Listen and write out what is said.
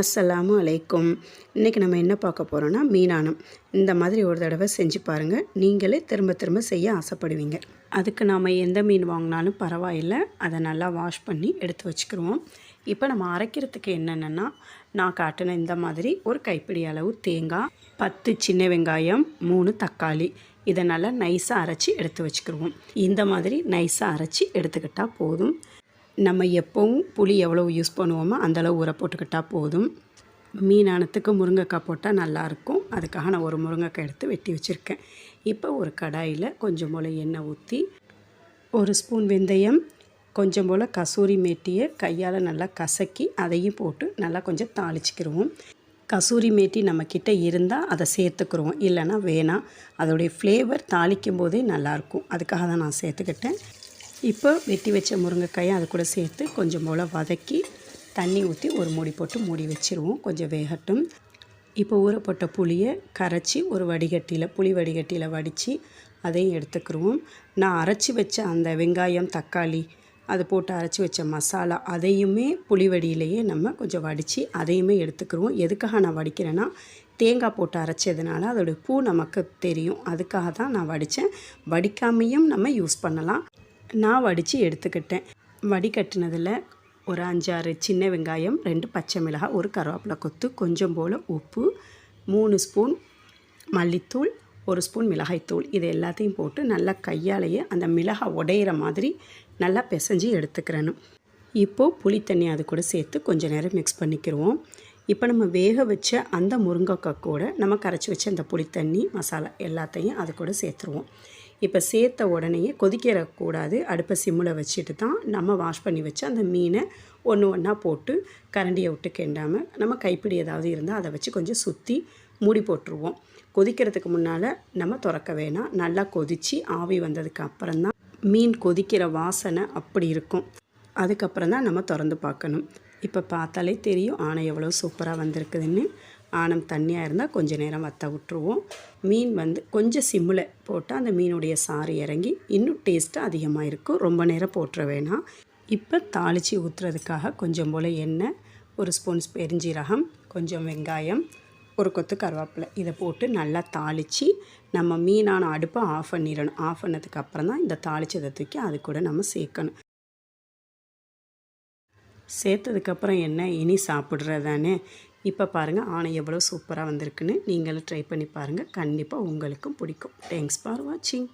அஸ்ஸலாமு அலைக்கும். இன்றைக்கி நம்ம என்ன பார்க்க போகிறோன்னா மீனானம். இந்த மாதிரி ஒரு தடவை செஞ்சு பாருங்கள் நீங்களே திரும்ப திரும்ப செய்ய ஆசைப்படுவீங்க. அதுக்கு நாம் எந்த மீன் வாங்கினாலும் பரவாயில்லை. அதை நல்லா வாஷ் பண்ணி எடுத்து வச்சுக்கிருவோம். இப்போ நம்ம அரைக்கிறதுக்கு என்னென்னா நான் காட்டின இந்த மாதிரி ஒரு கைப்பிடி அளவு தேங்காய் பத்து சின்ன வெங்காயம் மூணு தக்காளி. இதை நல்லா நைஸாக அரைச்சி எடுத்து வச்சுக்கிருவோம். இந்த மாதிரி நைஸாக அரைச்சி எடுத்துக்கிட்டால் போதும். நம்ம எப்போவும் புளி எவ்வளோ யூஸ் பண்ணுவோமோ அந்தளவு ஊற போட்டுக்கிட்டால் போதும். மீனானத்துக்கு முருங்கைக்காய் போட்டால் நல்லாயிருக்கும். அதுக்காக நான் ஒரு முருங்கைக்காய் எடுத்து வெட்டி வச்சுருக்கேன். இப்போ ஒரு கடாயில் கொஞ்சம் போல் எண்ணெய் ஊற்றி ஒரு ஸ்பூன் வெந்தயம் கொஞ்சம் போல் கசூரி மேட்டியை கையால் நல்லா கசக்கி அதையும் போட்டு நல்லா கொஞ்சம் தாளிச்சிக்கிடுவோம் கசூரி மேட்டி நம்மக்கிட்ட இருந்தால் அதை சேர்த்துக்குருவோம். இல்லைன்னா வேணாம். அதோடைய ஃப்ளேவர் தாளிக்கும் போதே நல்லாயிருக்கும். அதுக்காக தான் நான் சேர்த்துக்கிட்டேன். இப்போ வெட்டி வச்ச முருங்கைக்காயை அது கூட சேர்த்து கொஞ்சம் போல் வதக்கி தண்ணி ஊற்றி ஒரு மூடி போட்டு மூடி வச்சுருவோம். கொஞ்சம் வேகட்டும். இப்போ ஊறப்பட்ட புளியை கரைச்சி ஒரு வடிகட்டியில் புளி வடிகட்டியில் வடித்து அதையும் எடுத்துக்கிருவோம். நான் அரைச்சி வச்ச அந்த வெங்காயம் தக்காளி அது போட்டு அரைச்சி வச்ச மசாலா அதையுமே புளி வடியிலேயே நம்ம கொஞ்சம் வடித்து அதையுமே எடுத்துக்கிடுவோம் எதுக்காக நான் வடிக்கிறேன்னா தேங்காய் போட்டு அரைச்சதுனால அதோடய பூ நமக்கு தெரியும். அதுக்காக தான் நான் வடித்தேன் வடிக்காமையும் நம்ம யூஸ் பண்ணலாம். நான் வடித்து எடுத்துக்கிட்டேன். வடிகட்டினதில் ஒரு அஞ்சாறு சின்ன வெங்காயம் ரெண்டு பச்சை மிளகாய் ஒரு கருவேப்பிலை கொத்து கொஞ்சம் போல் உப்பு மூணு ஸ்பூன் மல்லித்தூள் ஒரு ஸ்பூன் மிளகாய்த்தூள். இது எல்லாத்தையும் போட்டு நல்லா கையாலேயே அந்த மிளகாய் உடையிற மாதிரி நல்லா பிசைஞ்சு எடுத்துக்கிறணும். இப்போது புளி தண்ணி அது கூட சேர்த்து கொஞ்சம் நேரம் மிக்ஸ் பண்ணிக்கிடுவோம் இப்போ நம்ம வேக வச்ச அந்த முருங்கைக்காய் கூட நம்ம கரைச்சி வச்ச அந்த புளி தண்ணி மசாலா எல்லாத்தையும் அது கூட சேர்த்துருவோம். இப்போ சேர்த்த உடனேயே கொதிக்கிறக்கூடாது. அடுப்பை சிம்மில் வச்சுட்டு தான் நம்ம வாஷ் பண்ணி வச்சு அந்த மீனை ஒன்று ஒன்றா போட்டு கரண்டியை விட்டு கெண்டாமல் நம்ம கைப்பிடி ஏதாவது இருந்தால் அதை வச்சு கொஞ்சம் சுற்றி மூடி போட்டுருவோம். கொதிக்கிறதுக்கு முன்னால் நம்ம திறக்க வேணாம். நல்லா கொதித்து ஆவி வந்ததுக்கு அப்புறம் தான் மீன் கொதிக்கிற வாசனை அப்படி இருக்கும். அதுக்கப்புறம் தான் நம்ம திறந்து பார்க்கணும். இப்போ பார்த்தாலே தெரியும் ஆணை எவ்வளோ சூப்பராக வந்திருக்குதுன்னு. ஆனம் தண்ணியாக இருந்தால் கொஞ்சம் நேரம் வற்ற விட்டுருவோம். மீன் வந்து கொஞ்சம் சிம்மில் போட்டால் அந்த மீனுடைய சாறு இறங்கி இன்னும் டேஸ்ட்டு அதிகமாக இருக்கும். ரொம்ப நேரம் போட்டுற வேணாம். இப்போ தாளித்து ஊற்றுறதுக்காக கொஞ்சம் போல் எண்ணெய் ஒரு ஸ்பூன் பெருஞ்சீரகம் கொஞ்சம் வெங்காயம் ஒரு கொத்து கருவேப்பிலை. இதை போட்டு நல்லா தாளித்து நம்ம மீனான அடுப்பை ஆஃப் பண்ணிடணும். ஆஃப் பண்ணதுக்கு அப்புறம் தான் இந்த தாளித்ததை தூக்கி அது கூட நம்ம சேர்க்கணும். சேர்த்ததுக்கப்புறம் என்ன? இனி சாப்பிட்றது தானே இப்போ பாருங்கள் ஆணை எவ்வளோ சூப்பராக வந்திருக்குன்னு நீங்களும் ட்ரை பண்ணி பாருங்கள் கண்டிப்பாக உங்களுக்கும் பிடிக்கும். தேங்க்ஸ் ஃபார் வாட்சிங்